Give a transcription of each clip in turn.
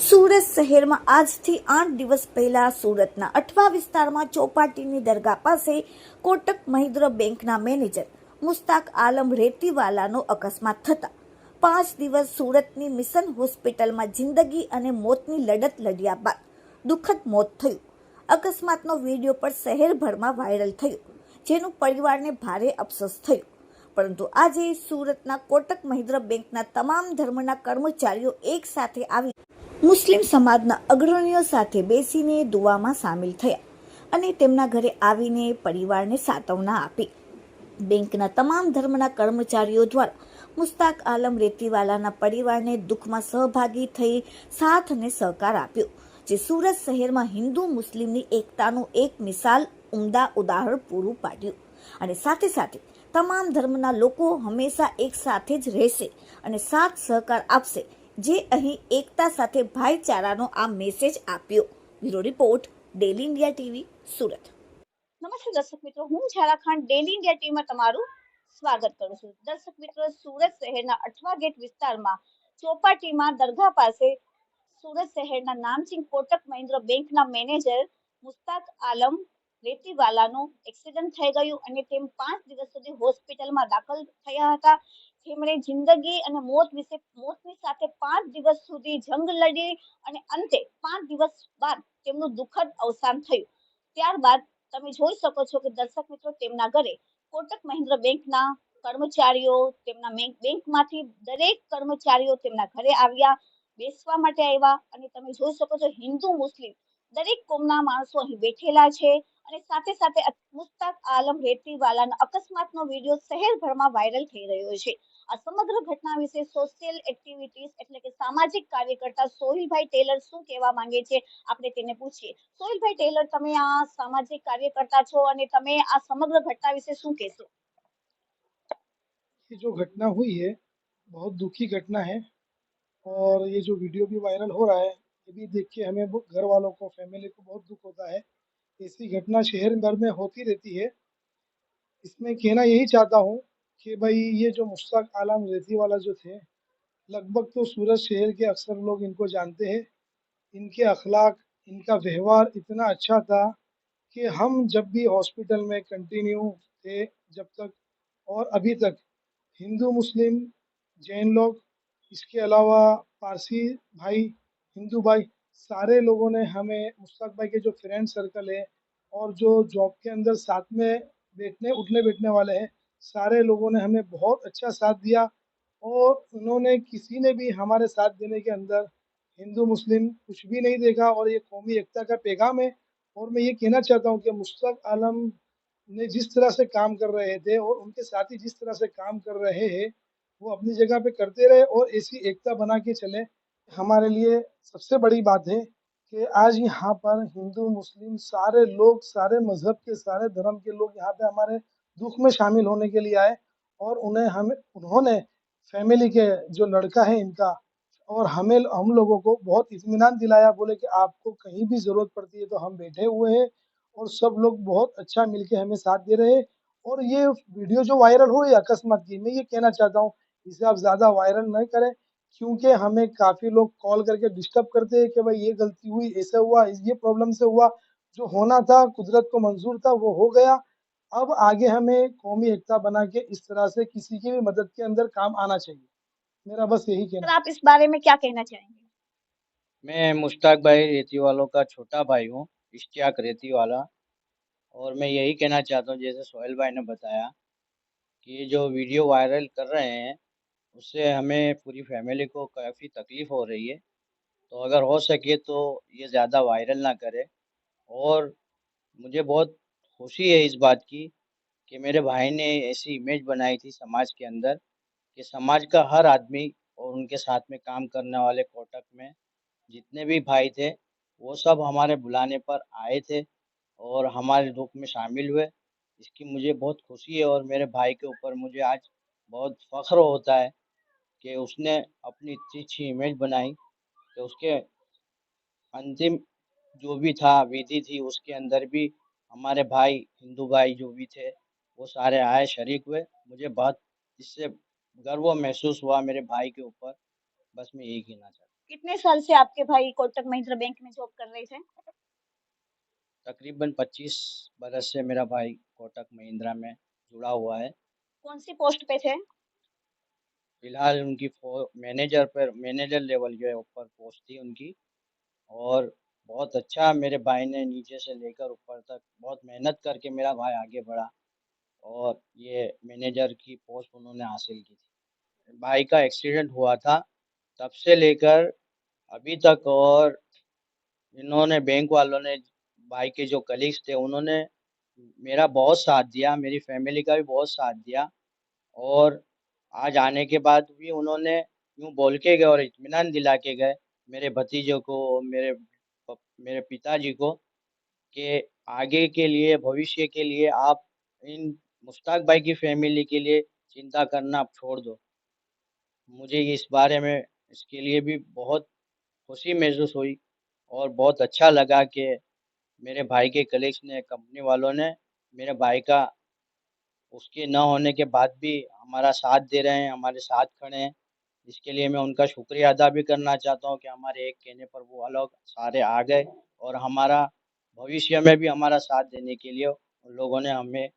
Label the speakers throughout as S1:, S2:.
S1: સુરત શહેરમાં આજથી આઠ દિવસ પહેલા સુરતના અઠવા વિસ્તારમાં ચોપાટીની દરગાહ પાસે કોટક મહિન્દ્ર બેંકના મેનેજર મુસ્તાક આલમ રેતીવાલાનો અકસ્માત થતા પાંચ દિવસ સુરતની મિશન હોસ્પિટલમાં જિંદગી અને મોતની લડત લડ્યા બાદ દુઃખદ મોત થયું. અકસ્માતનો વીડિયો પણ શહેરભરમાં વાયરલ થયો, જેનું પરિવારને ભારે અફસોસ થયો. પરંતુ આજે સુરતના કોટક મહિન્દ્ર બેંકના તમામ ધર્મના કર્મચારીઓ એક સાથે આવી મુસ્લિમ સમાજના અગ્રણીઓ સાથે બેસીને દુઆમાં સામેલ થયા અને તેમના ઘરે આવીને પરિવારને સાંત્વના આપી. બેંકના તમામ ધર્મના કર્મચારીઓ દ્વારા મુસ્તાક આલમ રેતીવાલાના પરિવારને દુઃખમાં સહભાગી થઈ સાથ અને સહકાર આપ્યો, જે સુરત શહેરમાં હિન્દુ મુસ્લિમની એકતાનું એક મિસાલ, ઉમદા ઉદાહરણ પૂરું પાડ્યું અને સાથે સાથે તમામ ધર્મના લોકો હંમેશા એક સાથે જ રહેશે અને સાથ સહકાર આપશે, જે અહીં એકતા સાથે ભાઈચારાનો આ મેસેજ આપ્યો. Bureau report, daily India TV, Surat.
S2: નમસ્તે દર્શક મિત્રો, હું ઝારા ખાન ડેલી ઇન્ડિયા ટીમમાં તમારું સ્વાગત કરું છું. દર્શક મિત્રો, સુરત શહેરના અઠવા ગેટ વિસ્તારમાં ચોપાટીમાં દરગાહ પાસે સુરત શહેરના નામચીન કોટક મહિન્દ્ર બેંકના મેનેજર મુસ્તાક આલમ રેતીવાલાનું એક્સિડન્ટ થઈ ગયું અને તેમ પાંચ દિવસ સુધી હોસ્પિટલમાં દાખલ થયા હતા. તેમણે જિંદગી અને મોત વિશે, મોતની સાથે પાંચ દિવસ સુધી જંગ લડી અને અંતે પાંચ દિવસ બાદ તેમનું દુઃખદ અવસાન થયું. ત્યારબાદ તમે જોઈ શકો છો કે દર્શક મિત્રો તેમના ઘરે કોટક મહિન્દ્ર બેંકના કર્મચારીઓ, તેમના બેંક, બેંકમાંથી દરેક કર્મચારીઓ તેમના ઘરે આવ્યા, બેસવા માટે આવ્યા અને તમે જોઈ શકો છો હિન્દુ, મુસ્લિમ દરેક કોમના માણસો અહીં બેઠેલા છે. અને સાથે સાથે અ- મુસ્તાક આલમ રેતીવાલાના અકસ્માતનો વિડીયો શહેરભરમાં વાયરલ થઈ રહ્યો છે આ સમગ્ર ઘટના વિશે સોશિયલ એક્ટિવિટીઝ એટલે કે સામાજિક કાર્યકર્તા સોહિલભાઈ ટેલર શું કહેવા માંગે છે આપણે તેને પૂછીએ સોહિલભાઈ ટેલર તમે આ સામાજિક કાર્યકર્તા છો અને તમે આ સમગ્ર ઘટના વિશે શું કહેશો
S3: ये जो घटना हुई है बहुत दुखी घटना है और ये जो वीडियो भी वायरल हो रहा है ये भी देख के हमें वो- घर वालों को फैमिली को बहुत दुख होता है ऐसी घटना शहर भर में होती रहती है। इसमें कहना यही चाहता हूँ कि भाई, ये जो मुश्ताक आलम रेती वाला जो थे, लगभग तो सूरत शहर के अक्सर लोग इनको जानते हैं। इनके अखलाक, इनका व्यवहार इतना अच्छा था कि हम जब भी हॉस्पिटल में कंटिन्यू थे, जब तक और अभी तक हिंदू, मुस्लिम, जैन लोग, इसके अलावा पारसी भाई, हिंदू भाई सारे लोगों ने हमें मुश्ताक भाई के जो फ्रेंड सर्कल है और जो जॉब के अंदर साथ में बैठने, उठने बैठने वाले हैं, सारे लोगों ने हमें बहुत अच्छा साथ दिया और उन्होंने किसी ने भी हमारे साथ देने के अंदर हिंदू, मुस्लिम कुछ भी नहीं देखा और ये कौमी एकता का पैगाम है और मैं ये कहना चाहता हूँ कि मुश्ताक आलम ने जिस तरह से काम कर रहे थे और उनके साथी जिस तरह से काम कर रहे हैं, वो अपनी जगह पे करते रहे और ऐसी एकता बना के चले। हमारे लिए सबसे बड़ी बात है कि आज यहाँ पर हिंदू, मुस्लिम सारे लोग, सारे मज़हब के, सारे धर्म के लोग यहाँ पे हमारे दुख में शामिल होने के लिए आए और उन्हें हमें, उन्होंने फैमिली के जो लड़का है इनका और हमें, हम लोगों को बहुत इतमान दिलाया, बोले कि आपको कहीं भी ज़रूरत पड़ती है तो हम बैठे हुए हैं और सब लोग बहुत अच्छा मिलके हमें साथ दे रहे हैं। और ये वीडियो जो वायरल हो रही है अकस्मात की, मैं ये कहना चाहता हूँ, इसे आप ज़्यादा वायरल नहीं करें। क्योंकि हमें काफ़ी लोग कॉल करके डिस्टर्ब करते हैं कि भाई ये गलती हुई ऐसा हुआ ये प्रॉब्लम से हुआ। जो होना था कुदरत को मंजूर था वो हो गया। अब आगे हमें कौमी एकता बना के इस तरह से किसी की भी मदद के अंदर काम आना चाहिए। मेरा बस यही कहना
S2: आप इस बारे में क्या कहना चाहेंगे?
S4: मैं मुश्ताक भाई रेती वालों का छोटा भाई हूँ इश्तियाक रेती वाला। और मैं यही कहना चाहता हूँ जैसे सोहेल भाई ने बताया कि ये जो वीडियो वायरल कर रहे हैं उससे हमें पूरी फैमिली को काफ़ी तकलीफ़ हो रही है। तो अगर हो सके तो ये ज़्यादा वायरल ना करे। और मुझे बहुत खुशी है इस बात की कि मेरे भाई ने ऐसी इमेज बनाई थी समाज के अंदर कि समाज का हर आदमी और उनके साथ में काम करने वाले कोटक में जितने भी भाई थे, वो सब हमारे बुलाने पर आए थे और हमारे दुख में शामिल हुए। इसकी मुझे बहुत खुशी है और मेरे भाई के ऊपर मुझे आज बहुत फख्र होता है कि उसने अपनी इतनी अच्छी इमेज बनाई कि उसके अंतिम जो भी था विधि थी उसके अंदर भी हमारे भाई हिंदू भाई जो भी थे वो सारे आए शरीक हुए। मुझे बहुत इससे गर्व महसूस हुआ मेरे भाई के ऊपर। बस मैं यही कहना चाहता हूँ।
S2: कितने साल से आपके भाई कोटक महिंद्रा बैंक में जॉब कर रहे थे?
S4: तकरीबन 25 बरस से मेरा भाई कोटक महिंद्रा में जुड़ा हुआ है।
S2: कौन सी पोस्ट पे थे?
S4: फ़िलहाल उनकी मैनेजर पर, मैनेजर लेवल जो है ऊपर पोस्ट थी उनकी। और बहुत अच्छा मेरे भाई ने नीचे से लेकर ऊपर तक बहुत मेहनत करके मेरा भाई आगे बढ़ा और ये मैनेजर की पोस्ट उन्होंने हासिल की थी। भाई का एक्सीडेंट हुआ था, तब से लेकर अभी तक और इन्होंने बैंक वालों ने, भाई के जो कलीग्स थे उन्होंने मेरा बहुत साथ दिया, मेरी फैमिली का भी बहुत साथ दिया और आज आने के बाद भी उन्होंने यूँ बोल के गए और इत्मीनान दिला के गए मेरे भतीजों को, मेरे मेरे पिताजी को कि आगे के लिए, भविष्य के लिए आप इन मुश्ताक भाई की फैमिली के लिए चिंता करना आप छोड़ दो। मुझे इस बारे में, इसके लिए भी बहुत खुशी महसूस हुई और बहुत अच्छा लगा कि मेरे भाई के कलीग्स ने कंपनी वालों ने मेरे भाई का उसके न होने के बाद भी हमारा साथ दे रहे हैं हमारे साथ खड़े हैं इसके लिए मैं उनका शुक्रिया अदा भी करना चाहता हूँ कि हमारे एक कहने पर वो लोग सारे आ गए और हमारा भविष्य में भी हमारा साथ देने के लिए उन लोगों ने हमें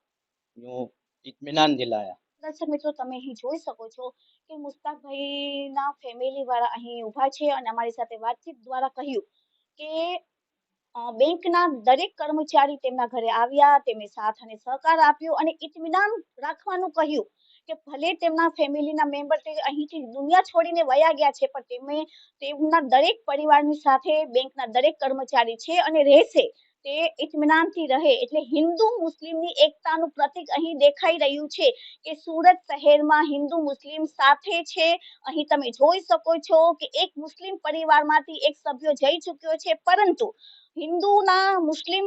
S4: यूँ इत्मीनान दिलाया
S2: દર્શક મિત્રો તમે અહીં જોઈ શકો છો કે મુસ્તાકભાઈના ફેમિલી વાળા અહીં ઊભા છે અને અમારી સાથે વાતચીત દ્વારા કહ્યું કે અ, બેંકના દરેક કર્મચારી તેમના ઘરે આવ્યા, તેમને સાથ અને સહકાર આપ્યો અને ઇતમિનાન રાખવાનું કહ્યું કે ભલે તેમના ફેમિલીના મેમ્બર તે અહીંથી દુનિયા છોડીને વયા ગયા છે, પણ તેમને તેમના દરેક પરિવારની સાથે બેંકના દરેક કર્મચારી છે અને રહેશે. તે ઇતમિનાનથી રહે એટલે હિન્દુ મુસ્લિમની એકતાનું પ્રતીક અહીં દેખાઈ રહ્યું છે કે સુરત શહેરમાં હિન્દુ મુસ્લિમ સાથે છે. અહીં તમે જોઈ શકો છો કે એક મુસ્લિમ પરિવારમાંથી એક સભ્ય જઈ ચૂક્યો છે, પરંતુ હિન્દુના, મુસ્લિમ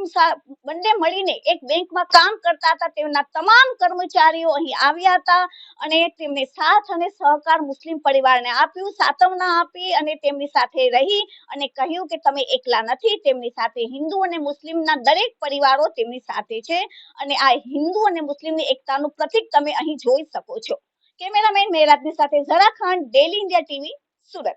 S2: બંને મળીને એક બેંકમાં કામ કરતા હતા. તેમના તમામ કર્મચારીઓ અહીં આવ્યા હતા અને તેમને સાથ અને સહકાર મુસ્લિમ પરિવારને આપ્યું, સાતવના આપી અને તેમની સાથે રહી અને કહ્યું કે, તમે એકલા નથી, તેમની સાથે હિન્દુ અને મુસ્લિમના દરેક પરિવારો તેમની સાથે છે અને આ હિન્દુ અને મુસ્લિમની એકતાનું પ્રતીક તમે અહીં જોઈ શકો છો. કેમેરામેન મેરાજની સાથે Zara Khan daily India TV, Surat.